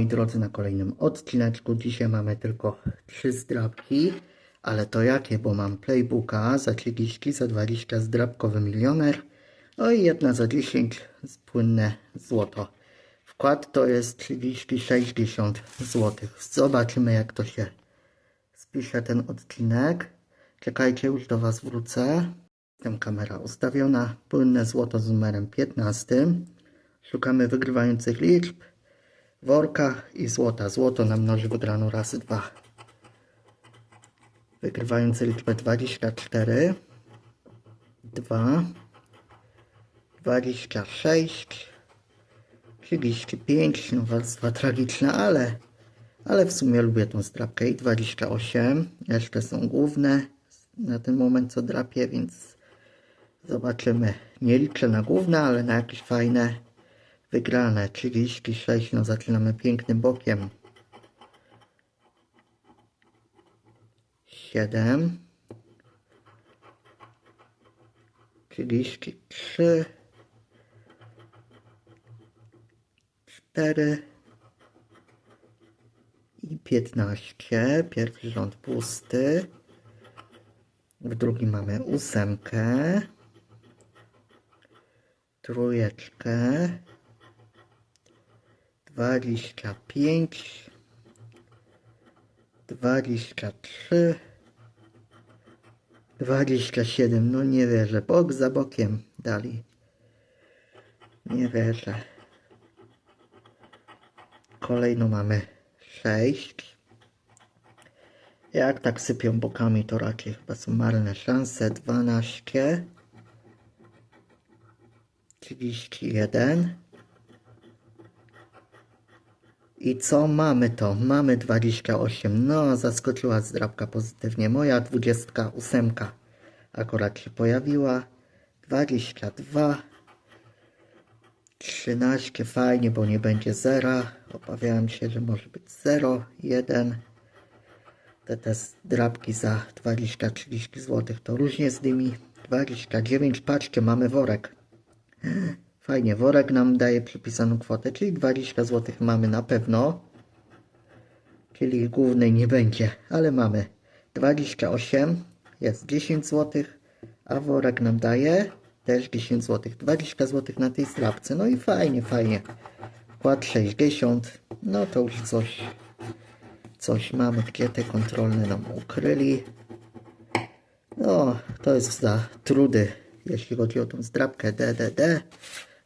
moi drodzy, na kolejnym odcineczku. Dzisiaj mamy tylko trzy zdrabki, ale to jakie, bo mam playbooka za 30, za 20 zdrabkowy milioner, no i jedna za 10 z płynne złoto. Wkład to jest 30-60 zł. Zobaczymy jak to się spiszę ten odcinek. Czekajcie, już do Was wrócę. Tam kamera ustawiona. Płynne złoto z numerem 15. Szukamy wygrywających liczb. Worka i złota. Złoto nam mnoży wygraną razy 2. Wygrywający liczbę 24. 2. 26. 35. No warstwa tragiczna, ale ale w sumie lubię tą zdrabkę i 28. Jeszcze są główne na ten moment co drapię, więc zobaczymy. Nie liczę na główne, ale na jakieś fajne wygrane. 36, no zaczynamy pięknym bokiem. 7 33 4 i 15. Pierwszy rząd pusty. W drugim mamy ósemkę. Trójeczkę. 25. 23. 27. No nie wierzę. Bok za bokiem dali. Nie wierzę. Kolejno mamy 6. Jak tak sypią bokami, to raczej chyba są marne szanse. 12. 31. I co mamy to? Mamy 28. No, zaskoczyła zdrabka pozytywnie. Moja 28 akurat się pojawiła. 22. 13 fajnie, bo nie będzie zera. Obawiałem się, że może być 0, 1. Te, te drapki za 20-30 zł to różnie zdymi. 29, patrzcie, mamy worek. Fajnie, worek nam daje przypisaną kwotę, czyli 20 zł mamy na pewno. Czyli głównej nie będzie, ale mamy 28, jest 10 zł, a worek nam daje też 10 zł. 20 zł na tej strapce. No i fajnie, fajnie. Wkład 60. No to już coś. Coś mamy, gdzie te kontrolne nam ukryli. No, to jest za trudy, jeśli chodzi o tą zdrabkę DDD.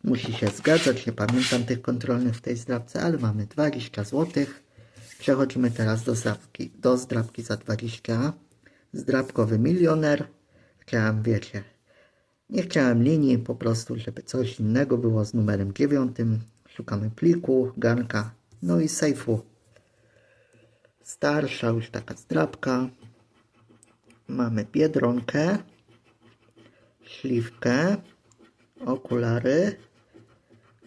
Musi się zgadzać, nie pamiętam tych kontrolnych w tej zdrabce, ale mamy 20 zł. Przechodzimy teraz do zdrabki, do zdrabki za 20. Zdrabkowy milioner. Chciałem, wiecie, nie chciałem linii, po prostu, żeby coś innego było z numerem 9. Szukamy pliku, garnka, no i sejfu. Starsza już taka zdrabka. Mamy biedronkę, śliwkę, okulary,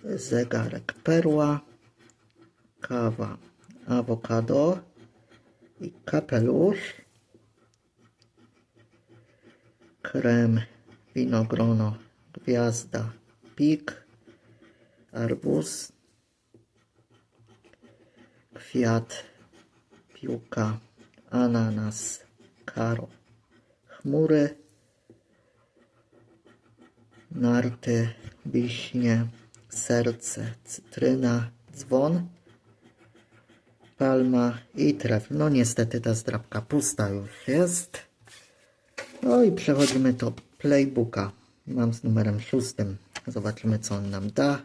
zegarek perła, kawa, awokado i kapelusz, krem winogrono, gwiazda, pik, arbuz, kwiat, piłka, ananas, karo, chmury, narty, wiśnie, serce, cytryna, dzwon, palma i tref. No niestety ta zdrabka pusta już jest. No i przechodzimy do playbooka. Mam z numerem szóstym. Zobaczymy co on nam da.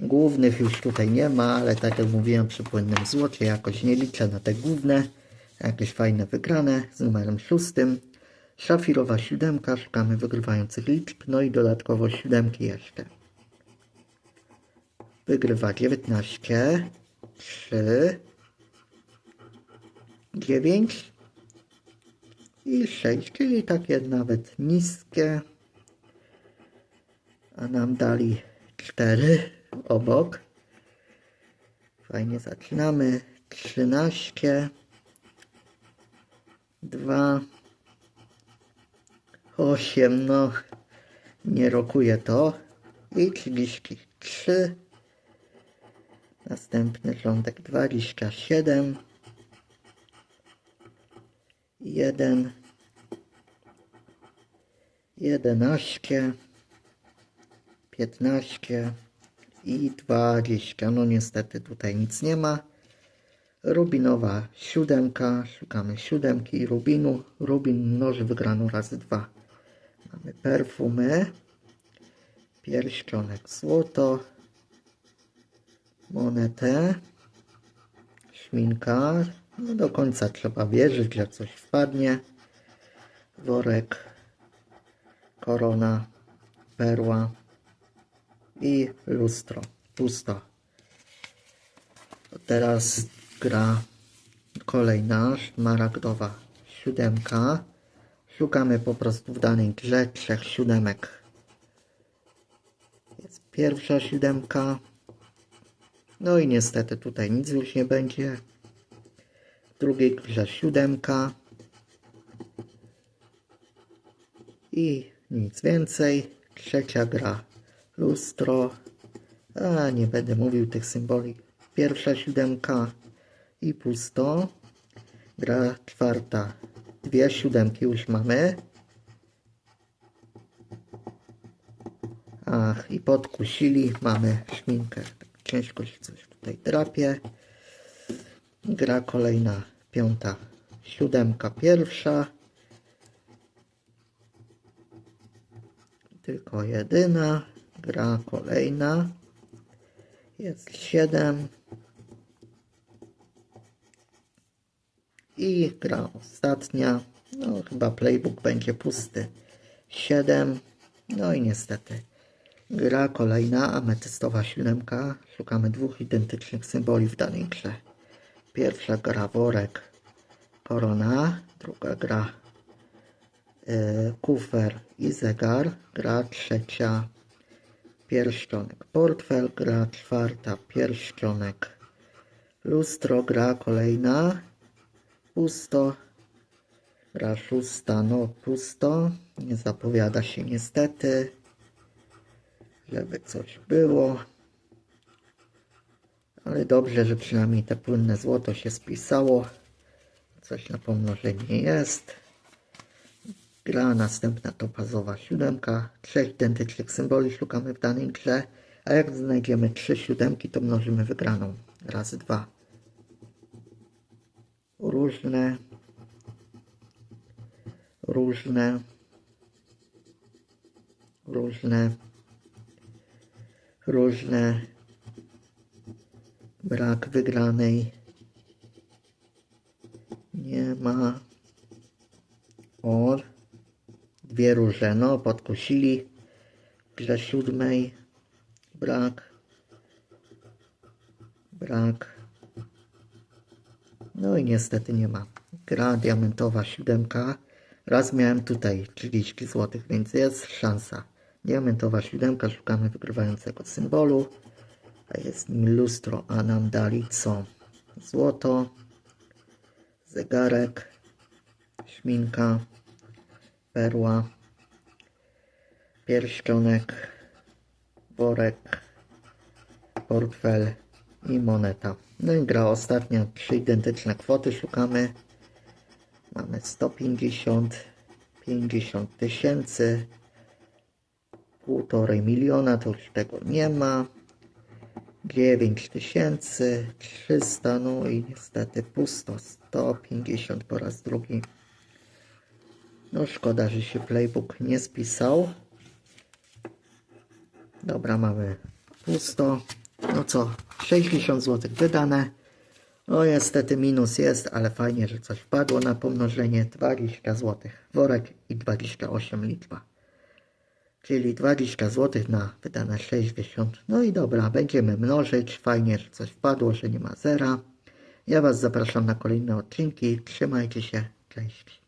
Głównych już tutaj nie ma, ale tak jak mówiłem przy płynnym złocie jakoś nie liczę na te główne. Jakieś fajne wygrane z numerem szóstym. Szafirowa siódemka, szukamy wygrywających liczb, no i dodatkowo siódemki jeszcze. Wygrywa 19, 3, 9 i 6, czyli takie nawet niskie. A nam dali 4 obok. Fajnie zaczynamy. 13, 2, 8, no nie rokuje to. I 33. Następny rządek 27. 1. 11. 15 i 20. No niestety tutaj nic nie ma. Rubinowa siódemka. Szukamy siódemki i rubinu. Rubin mnoży wygraną razy dwa. Mamy perfumy. Pierścionek złoto. Monetę. Szminka. No do końca trzeba wierzyć, że coś wpadnie. Worek. Korona. Perła i lustro. Pusto. To teraz gra kolejna, szmaragdowa siódemka. Szukamy po prostu w danej grze trzech siódemek. Jest pierwsza siódemka. No i niestety tutaj nic już nie będzie. W drugiej grze siódemka. I nic więcej. Trzecia gra lustro. A nie będę mówił tych symboli. Pierwsza siódemka i pusto. Gra czwarta. Dwie siódemki już mamy. Ach, i podkusili. Mamy szminkę. Ciężko się coś tutaj drapie. Gra kolejna. Piąta. Siódemka pierwsza. Tylko jedyna. Gra kolejna. Jest 7. I gra ostatnia. No chyba playbook będzie pusty. 7. No i niestety. Gra kolejna, ametystowa siódemka. Szukamy dwóch identycznych symboli w danej grze. Pierwsza gra worek, korona. Druga gra y, kufer i zegar. Gra trzecia pierścionek portfel, gra czwarta pierścionek lustro, gra kolejna pusto, gra szósta no pusto, nie zapowiada się niestety, żeby coś było, ale dobrze, że przynajmniej te płynne złoto się spisało, coś na pomnożenie jest. Gra następna topazowa siódemka. Trzech identycznych symboli szukamy w danej grze. A jak znajdziemy trzy siódemki, to mnożymy wygraną. Raz, dwa. Różne. Różne. Różne. Różne. Brak wygranej. Nie ma. Or dwie róże. No, podkusili. Grze siódmej brak. Brak. No i niestety nie ma. Gra diamentowa siódemka. Raz miałem tutaj 30 zł, więc jest szansa. Diamentowa siódemka, szukamy wygrywającego symbolu. A jest nim lustro, a nam dali co? Złoto, zegarek, szminka, perła, pierścionek, worek, portfel i moneta. No i gra ostatnia, trzy identyczne kwoty szukamy. Mamy 150, 50 tysięcy, półtorej miliona, to już tego nie ma. 9 tysięcy, 300, no i niestety pusto, 150 po raz drugi. No szkoda, że się playbook nie spisał. Dobra, mamy pusto. No co, 60 zł wydane. No niestety minus jest, ale fajnie, że coś wpadło na pomnożenie. 20 zł worek i 28 liczba. Czyli 20 zł na wydane 60. No i dobra, będziemy mnożyć. Fajnie, że coś wpadło, że nie ma zera. Ja Was zapraszam na kolejne odcinki. Trzymajcie się. Cześć.